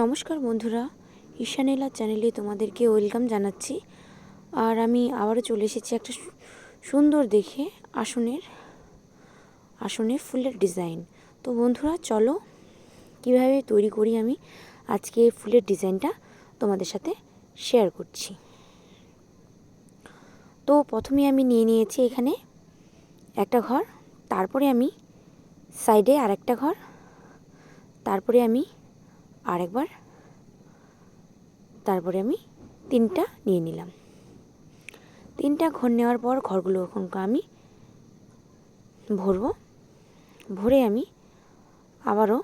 নমস্কার বন্ধুরা, ঈশানীলা চ্যানেলে তোমাদেরকে ওয়েলকাম জানাচ্ছি। আর আমি আবারও চলে এসেছি একটা সুন্দর দেখে আসনের আসনের ফুলের ডিজাইন। তো বন্ধুরা, চলো কীভাবে তৈরি করি আমি আজকে ফুলের ডিজাইনটা তোমাদের সাথে শেয়ার করছি। তো প্রথমে আমি নিয়ে নিয়েছি এখানে একটা ঘর, তারপরে আমি সাইডে আরেকটা ঘর, তারপরে আমি আরেকবার। তারপরে আমি তিনটা নিয়ে নিলাম। তিনটা ঘর নেওয়ার পর ঘরগুলো এখন আমি ভরবো। ভরে আমি আবারও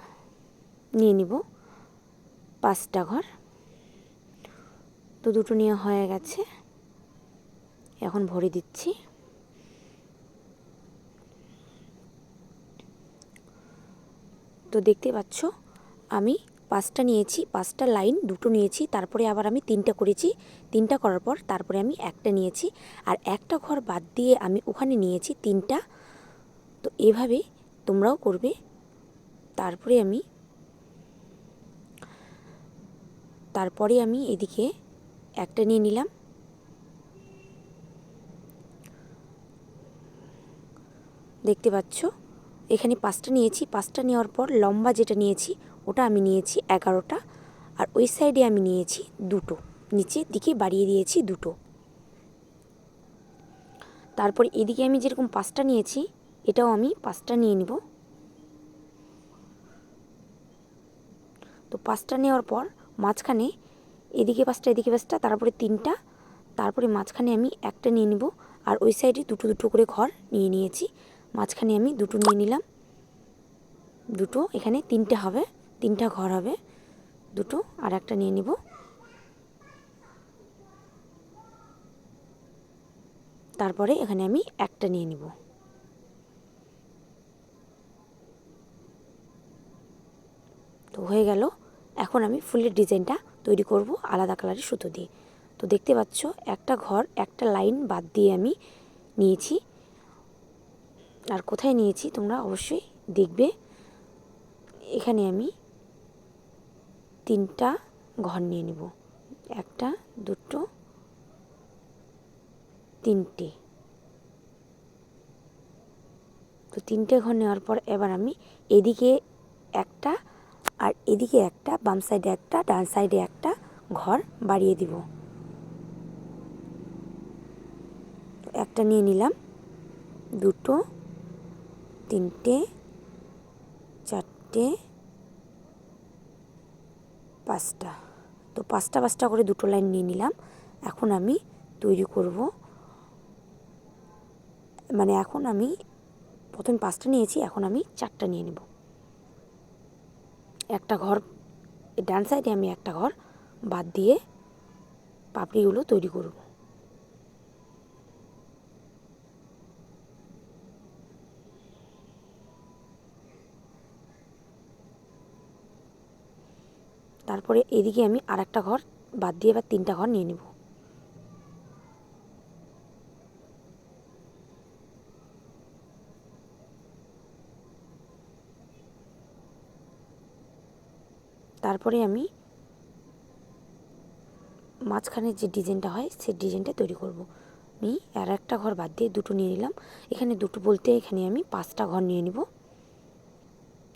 নিয়ে নিব পাঁচটা ঘর। তো দুটো নেওয়া হয়ে গেছে। এখন ভরে দিচ্ছি। তো দেখতে পাচ্ছ, আমি পাঁচটা নিয়েছি, পাঁচটা লাইন, দুটো নিয়েছি, তারপরে আবার আমি তিনটা করেছি। তিনটা করার পর তারপরে আমি একটা নিয়েছি। আর একটা ঘর বাদ দিয়ে আমি ওখানে নিয়েছি তিনটা। তো এভাবে তোমরাও করবে। তারপরে আমি তারপরে আমি এদিকে একটা নিয়ে নিলাম। দেখতে পাচ্ছ? এখানে পাঁচটা নিয়েছি। পাঁচটা নেওয়ার পর লম্বা যেটা নিয়েছি ওটা আমি নিয়েছি এগারোটা আর ওই সাইডে আমি নিয়েছি দুটো। নিচের দিকে বাড়িয়ে দিয়েছি দুটো। তারপর এদিকে আমি যেরকম পাঁচটা নিয়েছি, এটাও আমি পাঁচটা নিয়ে নিব। তো পাঁচটা নেওয়ার পর মাঝখানে এদিকে পাঁচটা এদিকে পাঁচটা, তারপরে তিনটা, তারপরে মাঝখানে আমি একটা নিয়ে নিব আর ওই সাইডে দুটো দুটো করে ঘর নিয়ে নিয়েছি। মাঝখানে আমি দুটো নিয়ে নিলাম। দুটো, এখানে তিনটে হবে। তিনটা ঘর হবে, দুটো আর একটা নিয়ে নিব। তারপরে এখানে আমি একটা নিয়ে নিব। তো হয়ে গেল, এখন আমি ফুলের ডিজাইনটা তৈরি করব আলাদা কালারের সুতো দিয়ে। তো দেখতে পাচ্ছ, একটা ঘর, একটা লাইন বাদ দিয়ে আমি নিয়েছি। আর কোথায় নিয়েছি তোমরা অবশ্যই দেখবে। এখানে আমি তিনটা ঘর নিয়ে নেব। একটা, দুটো, তিনটে। তো তিনটে ঘর নেওয়ার পর এবার আমি এদিকে একটা আর এদিকে একটা, বাম সাইডে একটা, ডান সাইডে একটা ঘর বাড়িয়ে দিব। একটা নিয়ে নিলাম, দুটো, তিনটে, চারটে পাঁচটা। তো পাঁচটা পাঁচটা করে দুটো লাইন নিয়ে নিলাম। এখন আমি তৈরি করব। মানে এখন আমি প্রথম পাঁচটা নিয়েছি, এখন আমি চারটা নিয়ে নেব। একটা ঘর, ডান সাইডে আমি একটা ঘর বাদ দিয়ে পাপড়িগুলো তৈরি করব। তারপরে এদিকে আমি আর একটা ঘর বাদ দিয়ে এবার তিনটা ঘর নিয়ে নেব। তারপরে আমি মাঝখানে যে ডিজাইনটা হয়, সেই ডিজাইনটা তৈরি করব। আমি আর একটা ঘর বাদ দিয়ে দুটো নিয়ে নিলাম। এখানে দুটো বলতে এখানে আমি পাঁচটা ঘর নিয়ে নিব।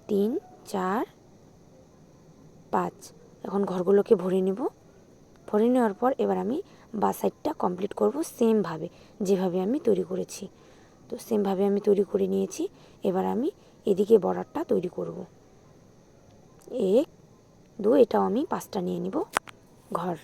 তিন, চার, পাঁচ। এখন ঘরগুলোকে ভরে নেব। ভরে নেওয়ার পর এবার আমি বা সাইডটা কমপ্লিট করব সেমভাবে যেভাবে আমি তৈরি করেছি। তো সেমভাবে আমি তৈরি করে নিয়েছি। এবার আমি এদিকে বর্ডারটা তৈরি করব। এক, দু, এটাও আমি পাঁচটা নিয়ে নিব ঘর।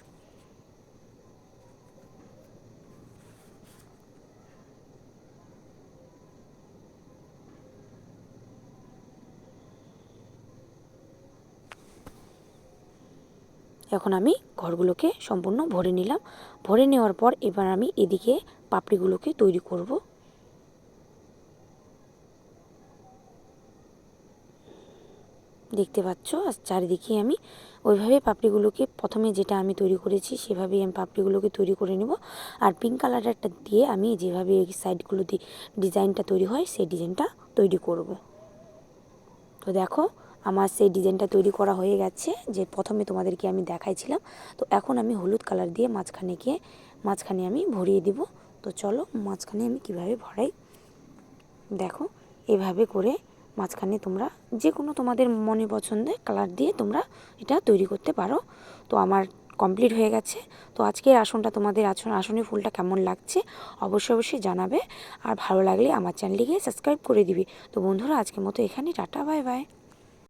এখন আমি ঘরগুলোকে সম্পূর্ণ ভরে নিলাম। ভরে নেওয়ার পর এবার আমি এদিকে পাপড়িগুলোকে তৈরি করব। দেখতে পাচ্ছ, আর চারিদিকে আমি ওইভাবে পাপড়িগুলোকে প্রথমে যেটা আমি তৈরি করেছি সেভাবেই আমি পাপড়িগুলোকে তৈরি করে নেব। আর পিঙ্ক কালারটা দিয়ে আমি যেভাবে এই সাইডগুলো দিয়ে ডিজাইনটা তৈরি হয়, সেই ডিজাইনটা তৈরি করব। তো দেখো আমার সেই ডিজাইনটা তৈরি করা হয়ে গেছে, যে প্রথমে তোমাদেরকে আমি দেখাইছিলাম। তো এখন আমি হলুদ কালার দিয়ে মাঝখানে গিয়ে, মাঝখানে আমি ভরিয়ে দিব। তো চলো মাঝখানে আমি কীভাবে ভরাই? দেখো, এভাবে করে মাঝখানে তোমরা যে কোনো তোমাদের মনে পছন্দের কালার দিয়ে তোমরা এটা তৈরি করতে পারো। তো আমার কমপ্লিট হয়ে গেছে। তো আজকের আসনটা তোমাদের আসন আসনের ফুলটা কেমন লাগছে অবশ্যই অবশ্যই জানাবে। আর ভালো লাগলে আমার চ্যানেলটিকে সাবস্ক্রাইব করে দিবি। তো বন্ধুরা, আজকের মতো এখানে, টাটা, বাই বাই।